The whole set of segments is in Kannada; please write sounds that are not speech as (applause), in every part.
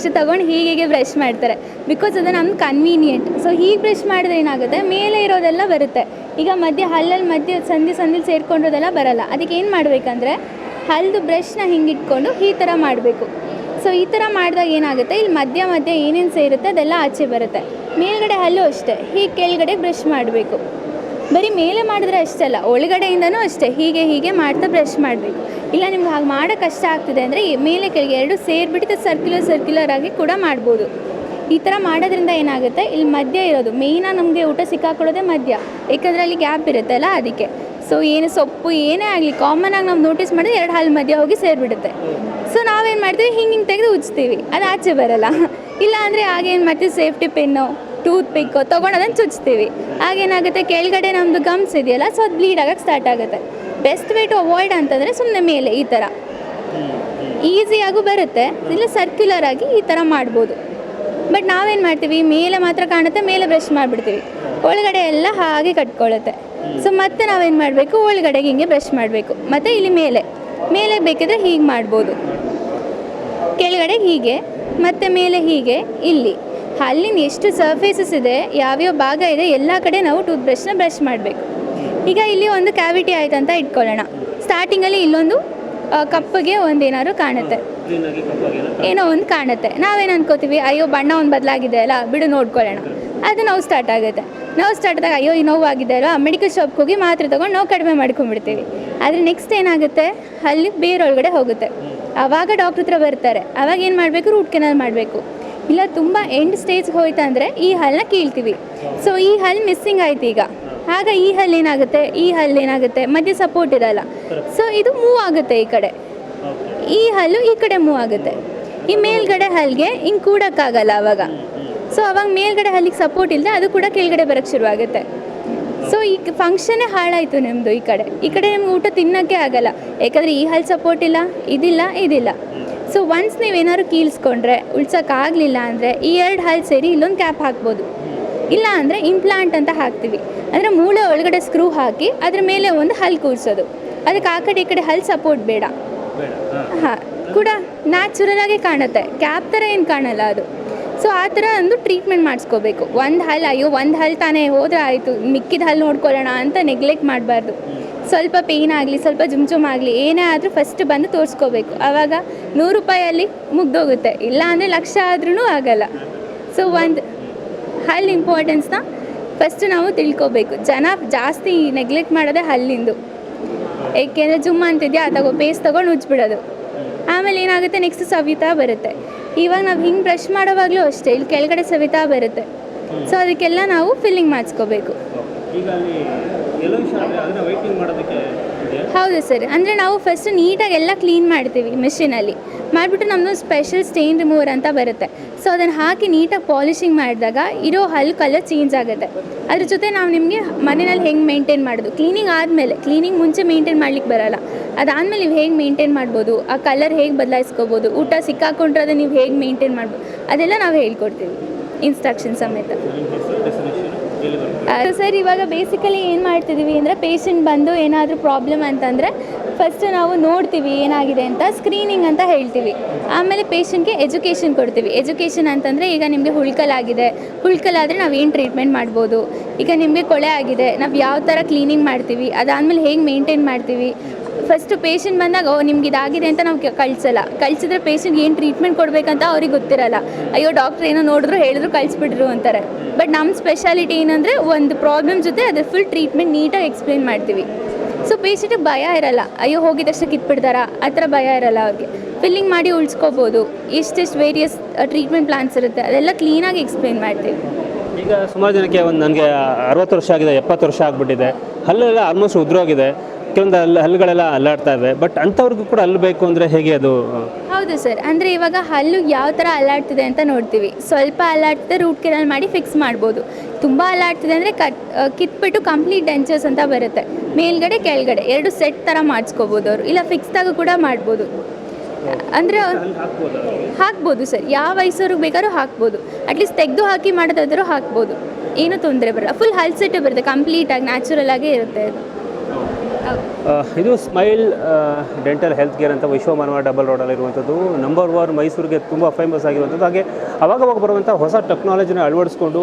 ಇಷ್ಟು ತೊಗೊಂಡು ಹೀಗೆ ಹೀಗೆ ಬ್ರಷ್ ಮಾಡ್ತಾರೆ. ಬಿಕಾಸ್ ಅದು ನಮ್ಗೆ ಕನ್ವೀನಿಯೆಂಟ್ ಸೊ ಹೀಗೆ ಬ್ರಷ್ ಮಾಡಿದ್ರೆ ಏನಾಗುತ್ತೆ? ಮೇಲೆ ಇರೋದೆಲ್ಲ ಬರುತ್ತೆ. ಈಗ ಮಧ್ಯೆ ಹಲ್ಲಲ್ಲಿ ಮಧ್ಯೆ ಸಂಧಿ ಸಂಧಿಲಿ ಸೇರ್ಕೊಂಡಿರೋದೆಲ್ಲ ಬರಲ್ಲ. ಅದಕ್ಕೆ ಏನು ಮಾಡಬೇಕಂದ್ರೆ, ಹಲ್ದು ಬ್ರಷ್ನ ಹಿಂಗೆ ಇಟ್ಕೊಂಡು ಈ ಥರ ಮಾಡಬೇಕು. ಸೊ ಈ ಥರ ಮಾಡಿದಾಗ ಏನಾಗುತ್ತೆ? ಇಲ್ಲಿ ಮಧ್ಯ ಮಧ್ಯ ಏನೇನು ಸೇರುತ್ತೆ, ಅದೆಲ್ಲ ಆಚೆ ಬರುತ್ತೆ. ಮೇಲ್ಗಡೆ ಹಲ್ಲು ಅಷ್ಟೇ. ಹೀಗೆ ಕೆಳಗಡೆ ಬ್ರಷ್ ಮಾಡಬೇಕು. ಬರೀ ಮೇಲೆ ಮಾಡಿದ್ರೆ ಅಷ್ಟೇ ಅಲ್ಲ, ಒಳಗಡೆಯಿಂದನೂ ಅಷ್ಟೇ, ಹೀಗೆ ಹೀಗೆ ಮಾಡ್ತಾ ಬ್ರಷ್ ಮಾಡಬೇಕು. ಇಲ್ಲ, ನಿಮ್ಗೆ ಹಾಗೆ ಮಾಡೋಕ್ಕೆ ಕಷ್ಟ ಆಗ್ತಿದೆ ಅಂದರೆ ಮೇಲೆ ಕೆಳಗೆ ಎರಡು ಸೇರಿಬಿಟ್ಟು ಸರ್ಕ್ಯುಲರ್ ಸರ್ಕ್ಯುಲರ್ ಆಗಿ ಕೂಡ ಮಾಡ್ಬೋದು. ಈ ಥರ ಮಾಡೋದ್ರಿಂದ ಏನಾಗುತ್ತೆ? ಇಲ್ಲಿ ಮಧ್ಯ ಇರೋದು ಮೇಯ್ನಾಗಿ ನಮಗೆ ಊಟ ಸಿಕ್ಕಾಕೊಳ್ಳೋದೇ ಮಧ್ಯ, ಏಕೆಂದರೆ ಅಲ್ಲಿ ಗ್ಯಾಪ್ ಇರುತ್ತಲ್ಲ ಅದಕ್ಕೆ. ಸೊ ಏನು ಸೊಪ್ಪು ಏನೇ ಆಗಲಿ ಕಾಮನ್ ಆಗಿ ನಾವು ನೋಟಿಸ್ ಮಾಡಿದ್ರೆ ಎರಡು ಹಾಲು ಮಧ್ಯ ಹೋಗಿ ಸೇರಿಬಿಡುತ್ತೆ. ಸೊ ನಾವೇನು ಮಾಡ್ತೀವಿ? ಹಿಂಗೆ ಹಿಂಗೆ ತೆಗೆದು ಉಜ್ತೀವಿ, ಅದು ಆಚೆ ಬರಲ್ಲ. (laughs) ಇಲ್ಲ ಅಂದರೆ ಆಗೇನು ಮಾಡ್ತೀವಿ? ಸೇಫ್ಟಿ ಪೆನ್ನು ಟೂತ್ ಪಿಕ್ ತೊಗೊಂಡು ಅದನ್ನು ಚುಚ್ತೀವಿ. ಆಗೇನಾಗುತ್ತೆ ಕೆಳಗಡೆ ನಮ್ಮದು ಗಮ್ಸ್ ಇದೆಯಲ್ಲ ಸೊ ಅದು ಬ್ಲೀಡ್ ಆಗೋಕ್ಕೆ ಸ್ಟಾರ್ಟ್ ಆಗುತ್ತೆ. ಬೆಸ್ಟ್ ವೇ ಟು ಅವಾಯ್ಡ್ ಅಂತಂದರೆ ಸುಮ್ಮನೆ ಮೇಲೆ ಈ ಥರ ಈಸಿಯಾಗೂ ಬರುತ್ತೆ. ಇಲ್ಲ ಸರ್ಕ್ಯುಲರ್ ಆಗಿ ಈ ಥರ ಮಾಡ್ಬೋದು. ಬಟ್ ನಾವೇನು ಮಾಡ್ತೀವಿ? ಮೇಲೆ ಮಾತ್ರ ಕಾಣುತ್ತೆ, ಮೇಲೆ ಬ್ರಷ್ ಮಾಡಿಬಿಡ್ತೀವಿ. ಒಳಗಡೆ ಎಲ್ಲ ಹಾಗೆ ಕಟ್ಕೊಳ್ಳುತ್ತೆ. ಸೊ ಮತ್ತೆ ನಾವೇನು ಮಾಡಬೇಕು? ಒಳಗಡೆಗೆ ಹಿಂಗೆ ಬ್ರಷ್ ಮಾಡಬೇಕು. ಮತ್ತು ಇಲ್ಲಿ ಮೇಲೆ. ಮೇಲೆ ಬೇಕಿದ್ರೆ ಹೀಗೆ ಮಾಡ್ಬೋದು. ಕೆಳಗಡೆ ಹೀಗೆ, ಮತ್ತು ಮೇಲೆ ಹೀಗೆ, ಇಲ್ಲಿ. ಹಲ್ಲಿನ ಎಷ್ಟು ಸರ್ಫೇಸಸ್ ಇದೆ, ಯಾವ್ಯಾವ ಭಾಗ ಇದೆ, ಎಲ್ಲ ಕಡೆ ನಾವು ಟೂತ್ ಬ್ರಷ್ನ ಬ್ರಷ್ ಮಾಡಬೇಕು. ಈಗ ಇಲ್ಲಿ ಒಂದು ಕ್ಯಾವಿಟಿ ಆಯ್ತು ಅಂತ ಇಟ್ಕೊಳ್ಳೋಣ. ಸ್ಟಾರ್ಟಿಂಗಲ್ಲಿ ಇಲ್ಲೊಂದು ಕಪ್ಪಗೆ ಒಂದು ಏನಾದ್ರು ಕಾಣುತ್ತೆ. ಏನೋ ಒಂದು ಕಾಣುತ್ತೆ. ನಾವೇನು ಅನ್ಕೋತೀವಿ, ಅಯ್ಯೋ, ಬಣ್ಣ ಒಂದು ಬದಲಾಗಿದೆ ಅಲ್ಲ, ಬಿಡು ನೋಡ್ಕೊಳ್ಳೋಣ. ಅದು ನೋವು ಸ್ಟಾರ್ಟ್ ಆಗುತ್ತೆ. ನೋವು ಸ್ಟಾರ್ಟ್ ಆದಾಗ, ಅಯ್ಯೋ, ಈ ನೋವು ಆಗಿದೆ ಅಲ್ವಾ ಮೆಡಿಕಲ್ ಶಾಪ್ಗೆ ಹೋಗಿ ಮಾತ್ರೆ ತೊಗೊಂಡು ನಾವು ಕಡಿಮೆ ಮಾಡ್ಕೊಂಡ್ಬಿಡ್ತೀವಿ. ಆದರೆ ನೆಕ್ಸ್ಟ್ ಏನಾಗುತ್ತೆ, ಅಲ್ಲಿ ಬೇರೊಳಗಡೆ ಹೋಗುತ್ತೆ. ಆವಾಗ ಡಾಕ್ಟ್ರ್ ಹತ್ರ ಬರ್ತಾರೆ. ಆವಾಗ ಏನು ಮಾಡಬೇಕು ರೂಟ್ ಕೆನಲ್ ಮಾಡಬೇಕು. ಇಲ್ಲ, ತುಂಬ ಎಂಡ್ ಸ್ಟೇಜ್ಗೆ ಹೋಯ್ತಾ ಅಂದರೆ ಈ ಹಲ್ಲನ್ನ ಕೀಳ್ತೀವಿ. ಸೊ ಈ ಹಲ್ಲು ಮಿಸ್ಸಿಂಗ್ ಆಯ್ತು ಈಗ. ಆಗ ಈ ಹಲ್ಲು ಏನಾಗುತ್ತೆ, ಈ ಹಲ್ಲು ಏನಾಗುತ್ತೆ ಮಧ್ಯೆ ಸಪೋರ್ಟ್ ಇರಲ್ಲ. ಸೊ ಇದು ಮೂವ್ ಆಗುತ್ತೆ ಈ ಕಡೆ. ಈ ಹಲ್ಲು ಈ ಕಡೆ ಮೂವ್ ಆಗುತ್ತೆ. ಈ ಮೇಲ್ಗಡೆ ಹಲ್ಗೆ ಹಿಂಗೆ ಕೂಡಕ್ಕಾಗಲ್ಲ ಅವಾಗ. ಸೊ ಅವಾಗ ಮೇಲ್ಗಡೆ ಹಲ್ಲಿಗೆ ಸಪೋರ್ಟ್ ಇಲ್ಲದೆ ಅದು ಕೂಡ ಕೆಳಗಡೆ ಬರೋಕ್ಕೆ ಶುರುವಾಗುತ್ತೆ ಸೊ ಈ ಫಂಕ್ಷನ್ನೇ ಹಾಳಾಯಿತು ನಿಮ್ಮದು ಈ ಕಡೆ. ಈ ಕಡೆ ನಿಮ್ಗೆ ಊಟ ತಿನ್ನೋಕ್ಕೆ ಆಗಲ್ಲ. ಯಾಕಂದರೆ ಈ ಹಲ್ ಸಪೋರ್ಟ್ ಇಲ್ಲ, ಇದಿಲ್ಲ ಇದಿಲ್ಲ. ಸೊ ಒನ್ಸ್ ನೀವೇನಾದ್ರು ಕೀಳ್ಸ್ಕೊಂಡ್ರೆ ಉಳ್ಸೋಕ್ಕಾಗಲಿಲ್ಲ ಅಂದರೆ ಈ ಎರಡು ಹಲ್ಲು ಸೇರಿ ಇಲ್ಲೊಂದು ಕ್ಯಾಪ್ ಹಾಕ್ಬೋದು. ಇಲ್ಲ ಅಂದರೆ ಇಂಪ್ಲಾಂಟ್ ಅಂತ ಹಾಕ್ತೀವಿ. ಅಂದರೆ ಮೂಳೆ ಒಳಗಡೆ ಸ್ಕ್ರೂ ಹಾಕಿ ಅದ್ರ ಮೇಲೆ ಒಂದು ಹಲ್ಲು ಕೂರಿಸೋದು. ಅದಕ್ಕೆ ಆ ಕಡೆ ಈ ಕಡೆ ಹಲ್ಲು ಸಪೋರ್ಟ್ ಬೇಡ. ಹಾಂ. ಕೂಡ ನ್ಯಾಚುರಲ್ ಆಗಿ ಕಾಣುತ್ತೆ. ಕ್ಯಾಪ್ ಥರ ಏನು ಕಾಣಲ್ಲ ಅದು. ಸೊ ಆ ಥರ ಒಂದು ಟ್ರೀಟ್ಮೆಂಟ್ ಮಾಡಿಸ್ಕೋಬೇಕು. ಒಂದು ಹಲ್ಲು ಅಯ್ಯೋ, ಒಂದು ಹಲ್ಲು ತಾನೇ ಹೋದ್ರೆ ಆಯಿತು, ಮಿಕ್ಕಿದ ಹಲ್ಲು ನೋಡ್ಕೊಳ್ಳೋಣ ಅಂತ ನೆಗ್ಲೆಕ್ಟ್ ಮಾಡಬಾರ್ದು. ಸ್ವಲ್ಪ ಪೇಯ್ನ್ ಆಗಲಿ, ಸ್ವಲ್ಪ ಜುಮ್ ಜುಮ್ ಆಗಲಿ, ಏನೇ ಆದರೂ ಫಸ್ಟ್ ಬಂದು ತೋರಿಸ್ಕೋಬೇಕು. ಆವಾಗ ನೂರು ರೂಪಾಯಲ್ಲಿ ಮುಗ್ದೋಗುತ್ತೆ. ಇಲ್ಲ ಅಂದರೆ ಲಕ್ಷ ಆದ್ರೂ ಆಗಲ್ಲ. ಸೊ ಒಂದು ಹಲ್ಲು ಇಂಪಾರ್ಟೆನ್ಸ್ನ ಫಸ್ಟ್ ನಾವು ತಿಳ್ಕೊಬೇಕು. ಜನ ಜಾಸ್ತಿ ನೆಗ್ಲೆಕ್ಟ್ ಮಾಡೋದೇ ಹಲ್ಲಿಂದು. ಏಕೆಂದರೆ ಜುಮ್ ಅಂತಿದ್ಯಾ, ತಗೋ ಪೇಸ್ಟ್ ತೊಗೊಂಡು ಉಜ್ಬಿಡೋದು. ಆಮೇಲೆ ಏನಾಗುತ್ತೆ ನೆಕ್ಸ್ಟ್ ಸವಿತಾ ಬರುತ್ತೆ. ಇವಾಗ ನಾವು ಹಿಂಗೆ ಬ್ರಷ್ ಮಾಡೋವಾಗಲೂ ಅಷ್ಟೇ ಇಲ್ಲಿ ಕೆಳಗಡೆ ಸವಿತಾ ಬರುತ್ತೆ. ಸೊ ಅದಕ್ಕೆಲ್ಲ ನಾವು ಫಿಲ್ಲಿಂಗ್ ಮಾಡಿಸ್ಕೋಬೇಕು. ಹೌದು ಸರ್. ಅಂದರೆ ನಾವು ಫಸ್ಟ್ ನೀಟಾಗಿ ಎಲ್ಲ ಕ್ಲೀನ್ ಮಾಡ್ತೀವಿ ಮಿಷಿನಲ್ಲಿ ಮಾಡಿಬಿಟ್ಟು ನಮ್ಮದು ಸ್ಪೆಷಲ್ ಸ್ಟೇನ್ ರಿಮೂವರ್ ಅಂತ ಬರುತ್ತೆ. ಸೊ ಅದನ್ನು ಹಾಕಿ ನೀಟಾಗಿ ಪಾಲಿಶಿಂಗ್ ಮಾಡಿದಾಗ ಇರೋ ಹಲ್ ಕಲರ್ ಚೇಂಜ್ ಆಗುತ್ತೆ. ಅದ್ರ ಜೊತೆ ನಾವು ನಿಮಗೆ ಮನೆಯಲ್ಲಿ ಹೆಂಗೆ ಮೇಂಟೈನ್ ಮಾಡೋದು? ಕ್ಲೀನಿಂಗ್ ಆದಮೇಲೆ ಕ್ಲೀನಿಂಗ್ ಮುಂಚೆ ಮೇಂಟೈನ್ ಮಾಡ್ಲಿಕ್ಕೆ ಬರಲ್ಲ. ಅದಾದಮೇಲೆ ನೀವು ಹೇಗೆ ಮೇಂಟೈನ್ ಮಾಡ್ಬೋದು? ಆ ಕಲರ್ ಹೇಗೆ ಬದಲಾಯಿಸ್ಕೋಬೋದು? ಊಟ ಸಿಕ್ಕಾಕೊಂಡ್ರೆ ನೀವು ಹೇಗೆ ಮೇಂಟೈನ್ ಮಾಡ್ಬೋದು ಅದೆಲ್ಲ ನಾವು ಹೇಳ್ಕೊಡ್ತೀವಿ. ಇನ್ಸ್ಟ್ರಕ್ಷನ್ ಸಮೇತ. ಸರ್ ಇವಾಗ ಬೇಸಿಕಲಿ ಏನು ಮಾಡ್ತಿದ್ದೀವಿ ಅಂದರೆ ಪೇಷಂಟ್ ಬಂದು ಏನಾದರೂ ಪ್ರಾಬ್ಲಮ್ ಅಂತಂದರೆ ಫಸ್ಟ್ ನಾವು ನೋಡ್ತೀವಿ ಏನಾಗಿದೆ ಅಂತ ಸ್ಕ್ರೀನಿಂಗ್ ಅಂತ ಹೇಳ್ತೀವಿ. ಆಮೇಲೆ ಪೇಷಂಟ್ಗೆ ಎಜುಕೇಷನ್ ಕೊಡ್ತೀವಿ. ಎಜುಕೇಷನ್ ಅಂತಂದರೆ ಈಗ ನಿಮಗೆ ಹುಳ್ಕಲಾಗಿದೆ. ಹುಳ್ಕಲಾದರೆ ನಾವು ಏನು ಟ್ರೀಟ್ಮೆಂಟ್ ಮಾಡ್ಬೋದು? ಈಗ ನಿಮಗೆ ಕೊಳೆ ಆಗಿದೆ. ನಾವು ಯಾವ ಥರ ಕ್ಲೀನಿಂಗ್ ಮಾಡ್ತೀವಿ? ಅದಾದಮೇಲೆ ಹೇಗೆ ಮೇಂಟೈನ್ ಮಾಡ್ತೀವಿ? ಫಸ್ಟು ಪೇಷಂಟ್ ಬಂದಾಗ, ಓ, ನಿಮ್ಗೆ ಇದಾಗಿದೆ ಅಂತ ನಾವು ಕಳ್ಸಲ್ಲ. ಕಳ್ಸಿದ್ರೆ ಪೇಷಂಟ್ ಏನು ಟ್ರೀಟ್ಮೆಂಟ್ ಕೊಡಬೇಕಂತ ಅವ್ರಿಗೆ ಗೊತ್ತಿರಲ್ಲ. ಅಯ್ಯೋ ಡಾಕ್ಟ್ರ್ ಏನೋ ನೋಡಿದ್ರು ಹೇಳಿದ್ರು ಕಳಿಸ್ಬಿಟ್ರು ಅಂತಾರೆ. ಬಟ್ ನಮ್ಮ ಸ್ಪೆಷಾಲಿಟಿ ಏನಂದರೆ ಒಂದು ಪ್ರಾಬ್ಲಮ್ ಜೊತೆ ಅದ್ರ ಫುಲ್ ಟ್ರೀಟ್ಮೆಂಟ್ ನೀಟಾಗಿ ಎಕ್ಸ್ಪ್ಲೇನ್ ಮಾಡ್ತೀವಿ. ಸೊ ಪೇಷಂಟಿಗೆ ಭಯ ಇರಲ್ಲ. ಅಯ್ಯೋ ಹೋಗಿದ ತಕ್ಷಣ ಕಿತ್ಬಿಡ್ತಾರಾ? ಆ ಥರ ಭಯ ಇರಲ್ಲ ಅವ್ರಿಗೆ. ಫಿಲ್ಲಿಂಗ್ ಮಾಡಿ ಉಳಿಸ್ಕೋಬೋದು. ಎಷ್ಟೆಷ್ಟು ವೇರಿಯಸ್ ಟ್ರೀಟ್ಮೆಂಟ್ ಪ್ಲಾನ್ಸ್ ಇರುತ್ತೆ. ಅದೆಲ್ಲ ಕ್ಲೀನಾಗಿ ಎಕ್ಸ್ಪ್ಲೇನ್ ಮಾಡ್ತೀವಿ. ಈಗ ಸುಮಾರು ಜನಕ್ಕೆ ಒಂದು ನನಗೆ ಅರವತ್ತು ವರ್ಷ ಆಗಿದೆ, ಎಪ್ಪತ್ತು ವರ್ಷ ಆಗಿಬಿಟ್ಟಿದೆ. ಹಲ್ಲೆಲ್ಲ ಆಲ್ಮೋಸ್ಟ್ ಉದ್ರೋಗಿದೆ. ಕೆಲವೊಂದು ಹಲ್ಲು ಹಲ್ಲುಗಳೆಲ್ಲ ಅಲ್ಲಾಡ್ತಾ ಇವೆ ಬಟ್ ಅಂಥವ್ರಿಗೂ ಕೂಡ ಹಲ್ಲು ಬೇಕು ಅಂದರೆ ಹೇಗೆ ಅದು ಹೌದು ಸರ್. ಅಂದರೆ ಇವಾಗ ಹಲ್ಲು ಯಾವ ಥರ ಅಲ್ಲಾಡ್ತಿದೆ ಅಂತ ನೋಡ್ತೀವಿ. ಸ್ವಲ್ಪ ಅಲ್ಲಾಡ್ತಿದೆ ರೂಟ್ ಕೆನಲ್ ಮಾಡಿ ಫಿಕ್ಸ್ ಮಾಡ್ಬೋದು. ತುಂಬ ಅಲ್ಲಾಡ್ತಿದೆ ಅಂದರೆ ಕಟ್ ಕಿತ್ಬಿಟ್ಟು ಕಂಪ್ಲೀಟ್ ಡೆಂಚರ್ಸ್ ಅಂತ ಬರುತ್ತೆ. ಮೇಲ್ಗಡೆ, ಕೆಳಗಡೆ ಎರಡು ಸೆಟ್ ಥರ ಮಾಡಿಸ್ಕೋಬೋದು ಅವರು. ಇಲ್ಲ ಫಿಕ್ಸ್ದಾಗ ಕೂಡ ಮಾಡ್ಬೋದು. ಅಂದರೆ ಹಾಕ್ಬೋದು ಸರ್. ಯಾವ ವಯಸ್ಸವ್ರಿಗೆ ಬೇಕಾದ್ರೂ ಹಾಕ್ಬೋದು. ಅಟ್ಲೀಸ್ಟ್ ತೆಗೆದು ಹಾಕಿ ಮಾಡೋದಾದರೂ ಹಾಕ್ಬೋದು. ಏನೂ ತೊಂದರೆ ಬರಲ್ಲ. ಫುಲ್ ಹಲ್ಸೆಟ್ಟು ಸೆಟ್ ಬರುತ್ತೆ. ಕಂಪ್ಲೀಟಾಗಿ ನ್ಯಾಚುರಲ್ ಆಗೇ ಇರುತ್ತೆ ಅದು. ಇದು ಸ್ಮೈಲ್ ಡೆಂಟಲ್ ಹೆಲ್ತ್ ಕೇರ್ ಅಂತ ವಿಶ್ವಮಾನವ ಡಬಲ್ ರೋಡಲ್ಲಿ ಇರುವಂಥದ್ದು. ನಂಬರ್ ಒನ್ ಮೈಸೂರಿಗೆ ತುಂಬ ಫೇಮಸ್ ಆಗಿರುವಂಥದ್ದು. ಹಾಗೆ ಅವಾಗವಾಗ ಬರುವಂಥ ಹೊಸ ಟೆಕ್ನಾಲಜಿನ ಅಳವಡಿಸ್ಕೊಂಡು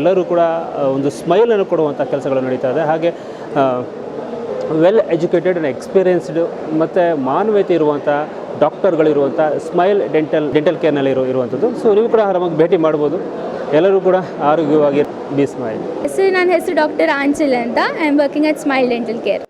ಎಲ್ಲರೂ ಕೂಡ ಒಂದು ಸ್ಮೈಲನ್ನು ಕೊಡುವಂಥ ಕೆಲಸಗಳು ನಡೀತಾ ಇದೆ. ಹಾಗೆ ವೆಲ್ ಎಜುಕೇಟೆಡ್ ಆ್ಯಂಡ್ ಎಕ್ಸ್ಪೀರಿಯನ್ಸ್ಡ್ ಮತ್ತು ಮಾನವೀಯತೆ ಇರುವಂಥ ಡಾಕ್ಟರ್ಗಳಿರುವಂಥ ಸ್ಮೈಲ್ ಡೆಂಟಲ್ ಡೆಂಟಲ್ ಕೇರ್ನಲ್ಲಿ ಇರೋ, ಇರುವಂಥದ್ದು. ಸೊ ನೀವು ಕೂಡ ಆರಾಮಾಗಿ ಭೇಟಿ ಮಾಡ್ಬೋದು. ಎಲ್ಲರೂ ಕೂಡ ಆರೋಗ್ಯವಾಗಿ ಬಿ ಸ್ಮೈಲ್ ಹೆಸರು ನನ್ನ ಹೆಸರು ಡಾಕ್ಟರ್ ಆಂಚಲ್ ಅಂತ. I am working at Smile Dental Care